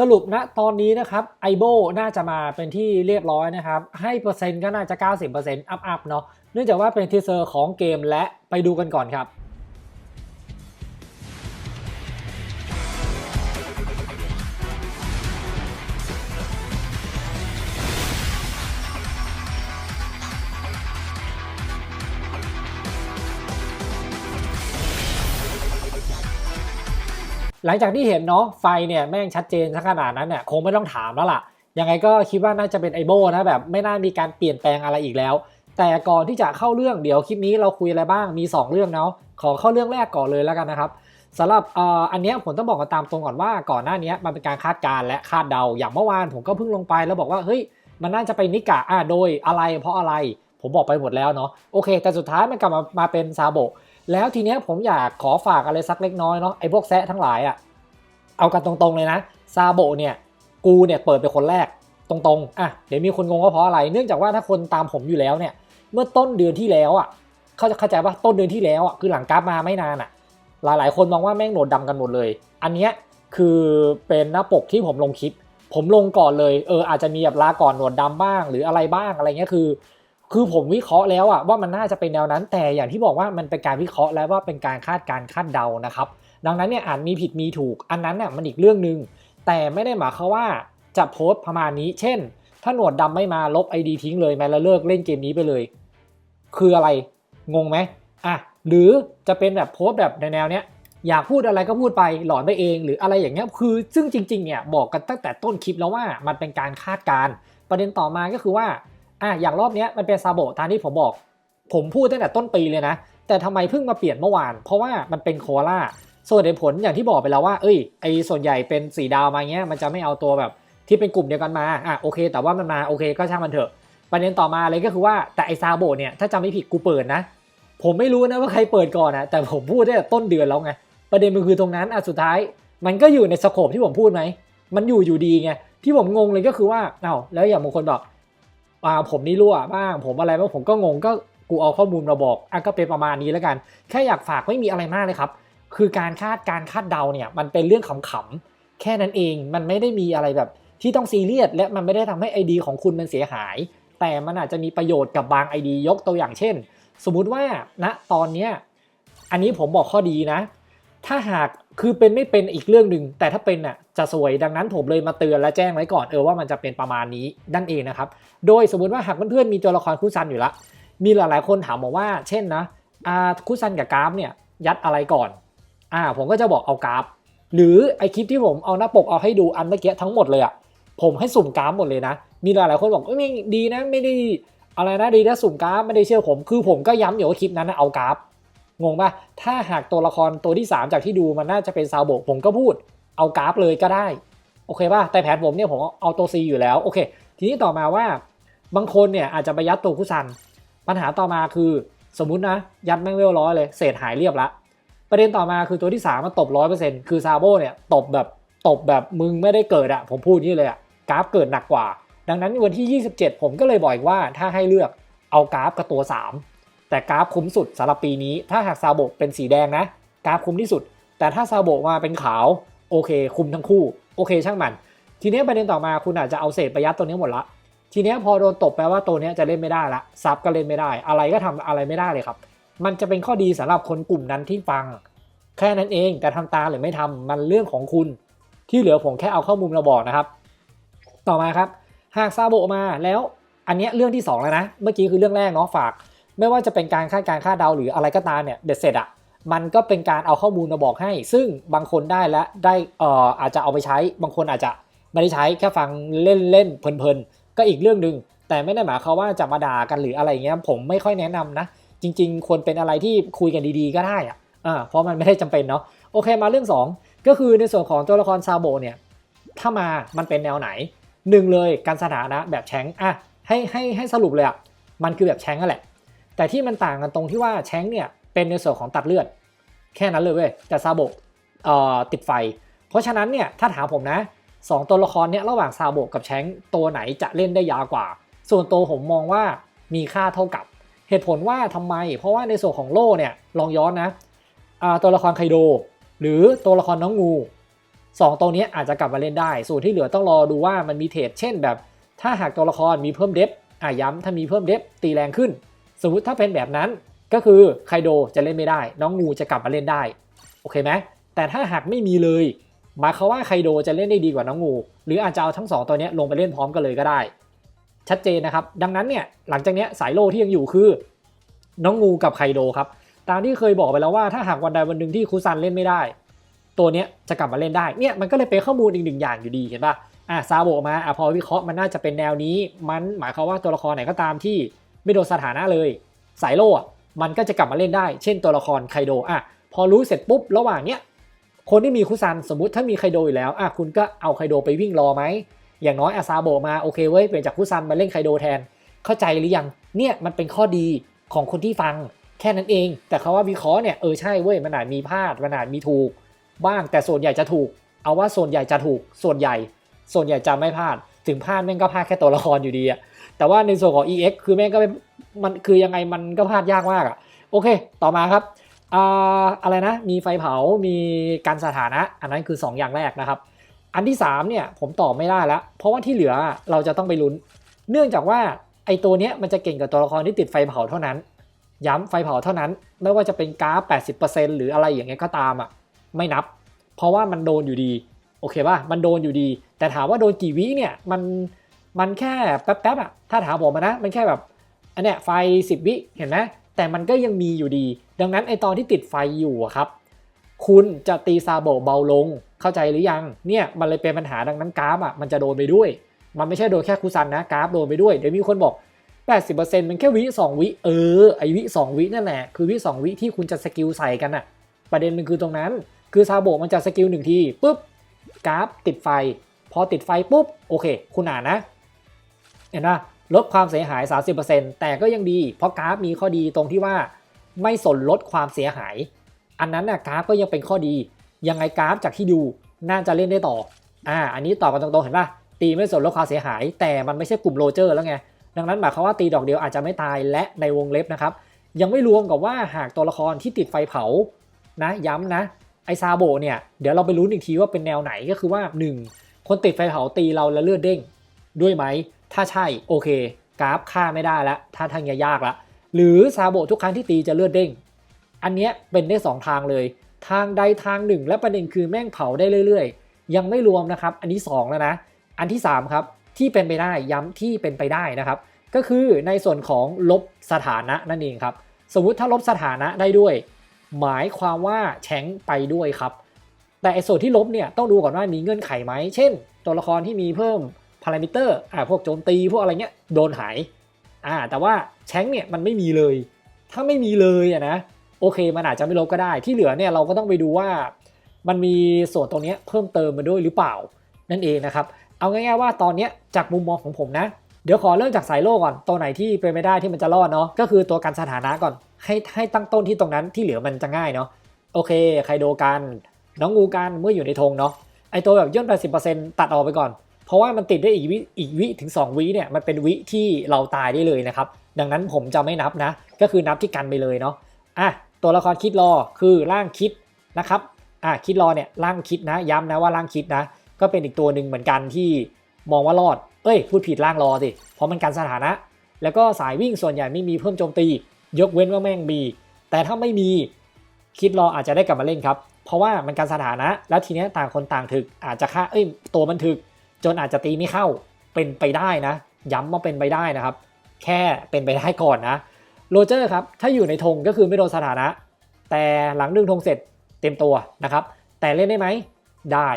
สรุปณตอนนี้นะครับไอโบน่าจะมาเป็นที่เรียบร้อยนะครับ ให้เปอร์เซ็นต์ก็น่าจะ 90%อัพอัพเนาะเนื่องจากว่าเป็นทีเซอร์ของเกมและไปดูกันก่อนครับ หลังจากที่เห็นเนาะไฟเนี่ยแม่งชัดเจนซะขนาดนั้นเนี่ยคงไม่ต้องถามแล้วล่ะ ยังไงก็คิดว่าน่าจะเป็นไอโบนะแบบไม่น่ามีการเปลี่ยนแปลงอะไรอีกแล้ว แต่ก่อนที่จะเข้าเรื่องเดี๋ยวคลิปนี้เราคุยอะไรบ้างมี 2 เรื่องเนาะขอเข้าเรื่องแรกก่อนเลยแล้วกันนะครับสำหรับอ,อันนี้ผมต้องบอกกันตามตรงก่อนว่าก่อนหน้านี้มันเป็นการคาดการณ์และคาดเดา อย่างเมื่อวานผมก็เพิ่งลงไปแล้วบอกว่าเฮ้ยมันน่าจะไปนิกะอะโดยอะไรเพราะอะไร ผมบอกไปหมดแล้วเนาะโอเค แต่สุดท้ายมันกลับมามาเป็นซาโบะ แล้วทีเนี้ยผมอยากขอฝากอะไรสักเล็กน้อยเนาะไอ้พวกแซะทั้งหลายอะเอากันตรงๆเลยนะซาโบเนี่ยกูเนี่ยเปิดเป็นคนแรกตรงๆอะเดี๋ยวมีคนงงว่าเพราะอะไร เนื่องจากว่าถ้าคนตามผมอยู่แล้วเนี่ยเมื่อต้นเดือนที่แล้วอะเขาจะเข้าใจว่าต้นเดือนที่แล้วอะคือหลังกราฟมาไม่นานอะ หลายๆ คนมองว่าแม่งโหนดดำกันหมดเลย อันเนี้ยคือเป็นหน้าปกที่ผมลงคลิป ผมลงก่อนเลยเอออาจจะมีแบบลาก่อนหนวดดำบ้าง หรืออะไรบ้างอะไรเงี้ยคือ คือผมวิเคราะห์แล้วอะว่ามันน่าจะเป็นแนวนั้น แต่อย่างที่บอกว่ามันเป็นการวิเคราะห์แล้วว่าเป็นการคาดการคาดเดานะครับ ดังนั้นเนี่ยอาจมีผิดมีถูก อันนั้นน่ะมันอีกเรื่องหนึ่งแต่ไม่ได้หมายความว่าจะโพสต์ประมาณนี้ เช่น ถ้าหนวดดำไม่มาลบ ID ทิ้งเลยแม้แล้วเลิกเล่นเกมนี้ไปเลย คืออะไรงงไหมอะหรือจะเป็นแบบโพสต์แบบในแนวเนี้ยอยากพูดอะไรก็พูดไปหลอนไปเอง หรืออะไรอย่างเงี้ยคือซึ่งจริงๆเนี่ยบอกกันตั้งแต่ต้นคลิปแล้วว่ามันเป็นการคาดการประเด็นต่อมาก็คือว่า อะอย่างรอบนี้มันเป็นซาโบะตามที่ผมบอก ผมพูดตั้งแต่ต้นปีเลยนะ แต่ทำไมเพิ่งมาเปลี่ยนเมื่อวาน เพราะว่ามันเป็นโคอาล่าส่วนเหตุผลอย่างที่บอกไปแล้วว่า เอ้ย ไอส่วนใหญ่เป็นสีดาวมาเงี้ย มันจะไม่เอาตัวแบบที่เป็นกลุ่มเดียวกันมา อะโอเค แต่ว่ามันมาโอเคก็ช่างมันเถอะ ประเด็นต่อมาเลยก็คือว่าแต่ไอซาโบะเนี่ยถ้าจำไม่ผิดกูเปิดนะ ผมไม่รู้นะว่าใครเปิดก่อนนะแต่ผมพูดได้แต่ต้นเดือนแล้วไง ประเด็นมันคือตรงนั้นอะสุดท้าย มันก็อยู่ในสโคปที่ผมพูดไหม มันอยู่อยู่ดีไง ที่ผมงงเลยก็คือว่า เอ้าแล้วอย่างบางคนบอก อ่าผมนี่รั่วบ้างผมอะไรบ้างผมก็งงก็กูเอาข้อมูลมาบอกอะก็เป็นประมาณนี้แล้วกัน แค่อยากฝากไม่มีอะไรมากเลยครับ คือการคาดการคาดเดาเนี่ยมันเป็นเรื่องขำๆแค่นั้นเองมันไม่ได้มีอะไรแบบที่ต้องซีเรียสและมันไม่ได้ทำให้ ID ของคุณมันเสียหาย แต่มันอาจจะมีประโยชน์กับบาง ID ยกตัวอย่างเช่น สมมุติว่าณตอนเนี้ยอันนี้ผมบอกข้อดีนะ ถ้าหากคือเป็นไม่เป็นอีกเรื่องหนึ่งแต่ถ้าเป็นอะจะสวยดังนั้นผมเลยมาเตือนและแจ้งไว้ก่อนเออว่ามันจะเป็นประมาณนี้นั่นเองนะครับ โดยสมมติว่าหากเพื่อนๆมีตัวละครคู่ซันอยู่ละ มีหลายๆคนถามบอกว่า เช่นนะอ่าคู่ซันกับกราฟเนี่ยยัดอะไรก่อนอ่าผมก็จะบอกเอากราฟ หรือไอคลิปที่ผมเอาหน้าปกเอาให้ดูอันเมื่อกี้ทั้งหมดเลยอะผมให้สุ่มกราฟหมดเลยนะ มีหลายๆคนบอกเอ้ยไม่ดีนะไม่ได้อะไรนะดีนะสุ่มกราฟไม่ได้เชื่อผม คือผมก็ย้ำอยู่ว่าคลิปนั้นนะเอากราฟ งงป่ะถ้าหากตัวละครตัวที่ 3 จากที่ดูมันน่าจะเป็นซาวโบกผมก็พูดเอากราฟเลยก็ได้ โอเคป่ะแต่แผนผมเนี่ยผมเอาตัว C อยู่แล้ว โอเค ทีนี้ต่อมาว่าบางคนเนี่ยอาจจะไปยัดตัวคุซัน ปัญหาต่อมาคือสมมุตินะ ยัดแม่งเวลร้อยเลย เศษหายเรียบละ ประเด็นต่อมาคือตัวที่ 3 มันตบร้อยเปอร์เซ็นต์คือซาโบเนี่ยตบแบบตบแบบมึงไม่ได้เกิดอะผมพูดนี่เลยอะกราฟเกิดหนักกว่า ดังนั้นวันที่ 27 ผมก็เลยบอกอีกว่าถ้าให้เลือกเอากราฟกับตัว 3 แต่กราฟคุ้มสุดสำหรับปีนี้ ถ้าหากซาโบเป็นสีแดงนะ กราฟคุ้มที่สุด แต่ถ้าซาโบมาเป็นขาว โอเค คุ้มทั้งคู่ โอเคช่างมัน ทีนี้ประเด็นต่อมาคุณอาจจะเอาเศษไปยัดตัวนี้หมดละ ทีเนี้ยพอโดนตบแปลว่าตัวเนี้ยจะเล่นไม่ได้ละซับก็เล่นไม่ได้ อะไรก็ทำอะไรไม่ได้เลยครับ มันจะเป็นข้อดีสำหรับคนกลุ่มนั้นที่ฟัง แค่นั้นเองแต่ทำตาหรือไม่ทำมันเรื่องของคุณ ที่เหลือผมแค่เอาข้อมูลมาบอกนะครับ ต่อมาครับ หากซาโบมาแล้วอันเนี้ยเรื่องที่ 2 แล้วนะ เมื่อกี้คือเรื่องแรกเนาะฝาก ไม่ว่าจะเป็นการคาดการคาดเดาหรืออะไรก็ตามเนี่ยเด็ดเสร็จอะมันก็เป็นการเอาข้อมูลมาบอกให้ ซึ่งบางคนได้และได้เอ่ออาจจะเอาไปใช้ บางคนอาจจะไม่ได้ใช้แค่ฟังเล่นเล่นเพลินๆ ก็อีกเรื่องหนึ่งแต่ไม่ได้หมายความว่าจะมาด่ากันหรืออะไรเงี้ยผมไม่ค่อยแนะนำนะ จริง ๆ ควรเป็นอะไรที่คุยกันดีๆก็ได้อะอ่าเพราะมันไม่ได้จำเป็นเนาะโอเคมาเรื่อง 2 ก็คือในส่วนของตัวละครซาโบเนี่ยถ้ามามันเป็นแนวไหนหนึ่งเลยการสถานะแบบแชงอะให้ให้ให้สรุปเลยอะมันคือแบบแชงนั่นแหละ แต่ที่มันต่างกันตรงที่ว่าแชงเนี่ยเป็นในส่วนของตัดเลือด แค่นั้นเลยเว้ยแต่ซาโบเอ่อติดไฟ เพราะฉะนั้นเนี่ยถ้าถามผมนะสองตัวละครเนี่ยระหว่างซาโบกับแชงตัวไหนจะเล่นได้ยาวกว่า ส่วนตัวผมมองว่ามีค่าเท่ากับ เหตุผลว่าทำไม เพราะว่าในส่วนของโล่เนี่ยลองย้อนนะตัวละครไคโด หรือตัวละครน้องงู 2 ตัวนี้อาจจะกลับมาเล่นได้ ส่วนที่เหลือต้องรอดูว่ามันมีเทรดเช่นแบบ ถ้าหากตัวละครมีเพิ่มเดฟอะย้ำถ้ามีเพิ่มเดฟตีแรงขึ้น สมมติถ้าเป็นแบบนั้นก็คือไคโดจะเล่นไม่ได้ น้องงูจะกลับมาเล่นได้โอเคไหมแต่ถ้าหากไม่มีเลยหมายความว่าไคโดจะเล่นได้ดีกว่าน้องงู หรืออาจจะเอาทั้งสองตัวนี้ลงไปเล่นพร้อมกันเลยก็ได้ ชัดเจนนะครับ ดังนั้นเนี่ยหลังจากนี้สายโลที่ยังอยู่คือ น้องงูกับไคโดครับตามที่เคยบอกไปแล้วว่าถ้าหากวันใดวันหนึ่งที่คูซันเล่นไม่ได้ ตัวเนี้ยจะกลับมาเล่นได้เนี่ยมันก็เลยเป็นข้อมูลอีกหนึ่งอย่างอยู่ดีเห็นปะอะซาโบมาอะพอวิเคราะห์มันน่าจะเป็นแนวนี้ มันหมายความว่าตัวละครไหนก็ตามที่ ไม่โดนสถานะเลย สายโล่มันก็จะกลับมาเล่นได้ เช่นตัวละครไคโดอะพอรู้เสร็จปุ๊บระหว่างเนี้ยคนที่มีคุซันสมมุติถ้ามีไคโดอยู่แล้วอะคุณก็เอาไคโดไปวิ่งรอไหมอย่างน้อยอาซาโบมาโอเคเว้ยเปลี่ยนจากคุซันมาเล่นไคโดแทน เข้าใจหรือยังเนี่ยมันเป็นข้อดีของคนที่ฟังแค่นั้นเอง แต่เขาว่าวิเคราะห์เนี่ยเออใช่เว้ยมันอาจมีพลาดมันอาจมีถูก บ้างแต่ส่วนใหญ่จะถูก เอาว่าส่วนใหญ่จะถูก ส่วนใหญ่ ส่วนใหญ่จะไม่พลาด ถึงพลาดแม่งก็พลาดแค่ตัวละครอยู่ดีอะแต่ว่าในส่วนของ EX คือแม่งก็ม่มันคือยังไงมันก็พลาดยากมากอะโอเค ต่อมาครับอ่าอะไรนะ มีไฟเผา มีการสถานะ อันนั้นคือ 2 อย่างแรกนะครับ อันที่3เนี่ยผมตอบไม่ได้แล้วเพราะว่าที่เหลือเราจะต้องไปลุ้น เนื่องจากว่าไอตัวเนี้ยมันจะเก่งกับตัวละครที่ติดไฟเผาเท่านั้น ย้ำไฟเผาเท่านั้น ไม่ว่าจะเป็นกราฟ 80%หรืออะไรอย่างเงี้ยก็ตามอะไม่นับ เพราะว่ามันโดนอยู่ดี โอเคป่ะมันโดนอยู่ดี แต่ถามว่าโดนกี่วิเนี่ยมันมันแค่แป๊บๆอะถ้าถามผมนะมันแค่แบบอันเนี้ยไฟ 10 วิเห็นไหมแต่มันก็ยังมีอยู่ดี ดังนั้นไอตอนที่ติดไฟอยู่อะครับ คุณจะตีซาโบเบาลงเข้าใจหรือยังเนี่ยมันเลยเป็นปัญหาดังนั้นกราฟอะมันจะโดนไปด้วย มันไม่ใช่โดนแค่คูซันนะกราฟโดนไปด้วยเดี๋ยวมีคนบอก 80%มันแค่วิ2วิเออไอวิ2วินั่นแหละคือวิ2วิที่คุณจะสกิลใส่กันอะประเด็นมันคือตรงนั้น คือซาโบมันจะสกิลหนึ่งทีปุ๊บ กราฟติดไฟ พอติดไฟปุ๊บ โอเค คุณอ่านนะ เห็นนะลดความเสียหาย 30%แต่ก็ยังดี เพราะกราฟมีข้อดีตรงที่ว่า ไม่สนลดความเสียหาย อันนั้นนะกราฟก็ยังเป็นข้อดี ยังไงกราฟจากที่ดูน่าจะเล่นได้ต่อ อ่า อันนี้ตอบกันตรงๆ เห็นป่ะ ตีไม่สนลดความเสียหาย แต่มันไม่ใช่กลุ่มโรเจอร์แล้วไง ดังนั้นหมายความว่าตีดอกเดียวอาจจะไม่ตาย และในวงเล็บนะครับ ยังไม่รวมกับว่าหากตัวละครที่ติดไฟเผา นะ ย้ำนะ อซาโบเนี่ยเดี๋ยวเราไปรู้อีกทีว่าเป็นแนวไหนก็คือว่า 1. คนติดไฟเผาตีเราแล้วเลือดเด้ง ด้วยไหม ถ้าใช่โอเค กราฟฆ่าไม่ได้แล้วถ้าทางยากละหรือซาโบทุกครั้งที่ตีจะเลือดเด้ง อันเนี้ยเป็นได้ 2 ทางเลย ทางใดทางหนึ่ง และประเด็นคือแม่งเผาได้เรื่อยๆ ยังไม่รวมนะครับ อันนี้ 2 แล้วนะ อันที่ 3 ครับ ที่เป็นไปได้ย้ำที่เป็นไปได้นะครับ ก็คือในส่วนของลบสถานะนั่นเองครับ สมมุติถ้าลบสถานะได้ด้วย หมายความว่าแชงไปด้วยครับ แต่ไอ้ส่วนที่ลบเนี่ยต้องดูก่อนว่ามีเงื่อนไขไหม เช่น ตัวละครที่มีเพิ่มพารามิเตอร์อ่าพวกโจมตีพวกอะไรเงี้ยโดนหายอ่าแต่ว่าแชงเนี่ยมันไม่มีเลย ถ้าไม่มีเลยอะนะโอเคมันอาจจะไม่ลบก็ได้ ที่เหลือเนี่ยเราก็ต้องไปดูว่ามันมีส่วนตรงนี้เพิ่มเติมมาด้วยหรือเปล่านั่นเองนะครับ เอาง่ายๆว่าตอนเนี้ยจากมุมมองของผมนะ เดี๋ยวขอเริ่มจากสายโลกก่อน ตัวไหนที่เป็นไม่ได้ที่มันจะรอดเนาะ ก็คือตัวการสถานะก่อน ให้ให้ตั้งต้นที่ตรงนั้นที่เหลือมันจะง่ายเนาะ โอเคใครโดกัน น้องงูกันเมื่ออยู่ในธงเนาะ ไอตัวแบบย่น 80%ตัดออกไปก่อน เพราะว่ามันติดได้อีกวิอีกวิถึง 2 วิเนี่ย มันเป็นวิที่เราตายได้เลยนะครับ ดังนั้นผมจะไม่นับนะ ก็คือนับที่กันไปเลยเนาะ อะ ตัวละครคิดรอคือร่างคิดนะครับ อะคิดรอเนี่ยร่างคิดนะ ย้ำนะว่าร่างคิดนะ ก็เป็นอีกตัวหนึ่งเหมือนกันที่มองว่ารอด เอ้ยพูดผิดร่างรอสิเพราะมันการสถานะ แล้วก็สายวิ่งส่วนใหญ่ไม่มีเพิ่มโจมตี ยกเว้นว่าแม่งมี แต่ถ้าไม่มีคิดรออาจจะได้กลับมาเล่นครับ เพราะว่ามันการสถานะ แล้วทีเนี้ยต่างคนต่างถึก อาจจะฆ่าเอ้ยตัวมันถึก จนอาจจะตีไม่เข้าเป็นไปได้นะ ย้ำว่าเป็นไปได้นะครับ แค่เป็นไปได้ก่อนนะโรเจอร์ครับ ถ้าอยู่ในธงก็คือไม่โดนสถานะ แต่หลังดึงธงเสร็จเต็มตัวนะครับ แต่เล่นได้ไหมได้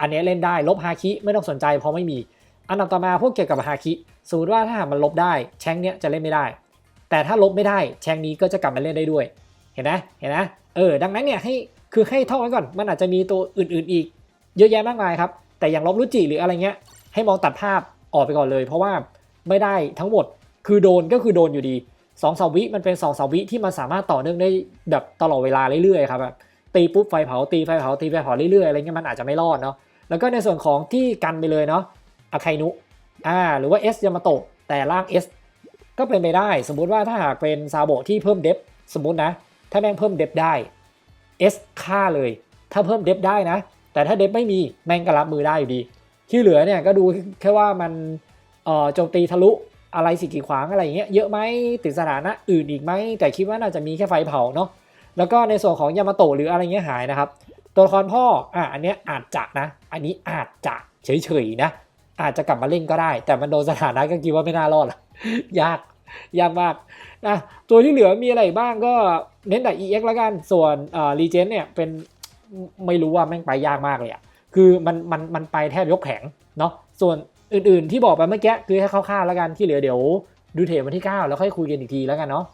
อันนี้เล่นได้ลบฮาคิไม่ต้องสนใจเพราะไม่มี อันดับต่อมาพวกเกี่ยวกับฮาคิสมมติว่าถ้าหากมันลบได้แชงเนี้ยจะเล่นไม่ได้ แต่ถ้าลบไม่ได้แชงนี้ก็จะกลับมาเล่นได้ด้วย เห็นไหมเห็นไหมเออดังนั้นเนี่ยให้คือให้ท่องไว้ก่อนมันอาจจะมีตัวอื่นๆอีก เยอะแยะมากมายครับ แต่อย่างลบรุจิหรืออะไรเงี้ย ให้มองตัดภาพออกไปก่อนเลย เพราะว่าไม่ได้ทั้งหมดคือโดนก็คือโดนอยู่ดีสองสาวิมันเป็นสองสาวิที่มันสามารถต่อเนื่องได้แบบตลอดเวลาเรื่อยๆครับแบบตีปุ๊บไฟเผาตีไฟเผาตีไฟเผาเรื่อยๆอะไรเงี้ยมันอาจจะไม่รอดเนาะแล้วก็ในส่วนของที่กันไปเลยเนาะ อาไคนุอ่าหรือว่า S ยามาโตะแต่ล่าง S ก็เป็นไปได้สมมุติว่าถ้าหากเป็นซาโบที่เพิ่มเดฟสมมุตินะ ถ้าแม่งเพิ่มเดฟได้ S ค่าเลย ถ้าเพิ่มเดฟได้นะ แต่ถ้าเดฟไม่มีแม่งก็รับมือได้อยู่ดี ที่เหลือเนี่ยก็ดูแค่ว่ามันเอ่อโจมตีทะลุอะไรสิกีขวางอะไรอย่างเงี้ยเยอะไหมติดสถานะอื่นอีกไหมแต่คิดว่าน่าจะมีแค่ไฟเผาเนาะแล้วก็ในส่วนของยามาโตะหรืออะไรเงี้ยหายนะครับ ตัวละครพ่ออะอันเนี้ยอาจจะนะ อันนี้อาจจะเฉยๆนะ อาจจะกลับมาเล่นก็ได้ แต่มันโดนสถานะก็คิดว่าไม่น่ารอดยากยากมากนะตัวที่เหลือมีอะไรบ้างก็เน้นแต่ EX แล้วกัน ส่วนเอ่อรีเจนเนี่ยเป็นไม่รู้ว่าแม่งไปยากมากเลยอะคือมันมันมันไปแทบยกแข็งเนาะส่วนอื่นๆที่บอกไปเมื่อกี้คือแค่คร่าวๆแล้วกันที่เหลือเดี๋ยวดูเทปวันที่ 9 แล้วค่อยคุยกันอีกทีแล้วกันเนาะ